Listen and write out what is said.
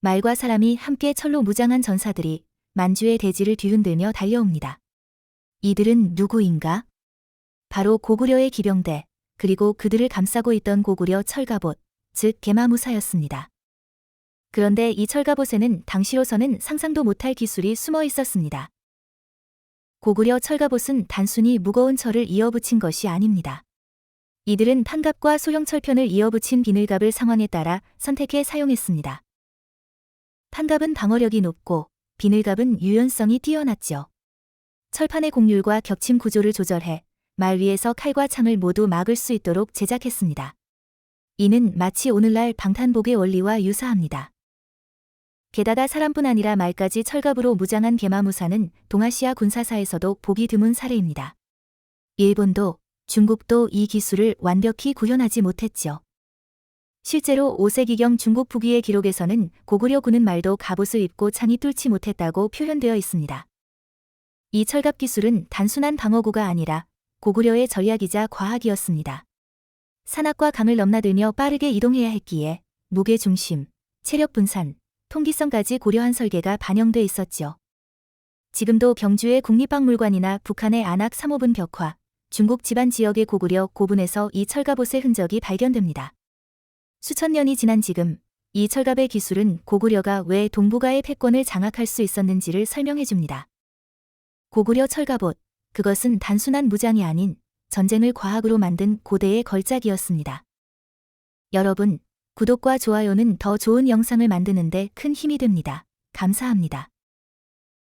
말과 사람이 함께 철로 무장한 전사들이 만주의 대지를 뒤흔들며 달려옵니다. 이들은 누구인가? 바로 고구려의 기병대, 그리고 그들을 감싸고 있던 고구려 철갑옷, 즉 개마무사였습니다. 그런데 이 철갑옷에는 당시로서는 상상도 못할 기술이 숨어 있었습니다. 고구려 철갑옷은 단순히 무거운 철을 이어붙인 것이 아닙니다. 이들은 판갑과 소형 철편을 이어붙인 비늘갑을 상황에 따라 선택해 사용했습니다. 판갑은 방어력이 높고 비늘갑은 유연성이 뛰어났죠. 철판의 곡률과 겹침 구조를 조절해 말 위에서 칼과 창을 모두 막을 수 있도록 제작했습니다. 이는 마치 오늘날 방탄복의 원리와 유사합니다. 게다가 사람뿐 아니라 말까지 철갑으로 무장한 개마무사는 동아시아 군사사에서도 보기 드문 사례입니다. 일본도 중국도 이 기술을 완벽히 구현하지 못했죠. 실제로 5세기경 중국 부기의 기록에서는 고구려 군은 말도 갑옷을 입고 창이 뚫지 못했다고 표현되어 있습니다. 이 철갑 기술은 단순한 방어구가 아니라 고구려의 전략이자 과학이었습니다. 산악과 강을 넘나들며 빠르게 이동해야 했기에 무게 중심, 체력 분산, 통기성까지 고려한 설계가 반영돼 있었지요. 지금도 경주의 국립박물관이나 북한의 안악 3호분 벽화, 중국 지반 지역의 고구려 고분에서 이 철갑옷의 흔적이 발견됩니다. 수천 년이 지난 지금 이 철갑의 기술은 고구려가 왜 동북아의 패권을 장악할 수 있었는지를 설명해 줍니다. 고구려 철갑옷, 그것은 단순한 무장이 아닌 전쟁을 과학으로 만든 고대의 걸작이었습니다. 여러분, 구독과 좋아요는 더 좋은 영상을 만드는데 큰 힘이 됩니다. 감사합니다.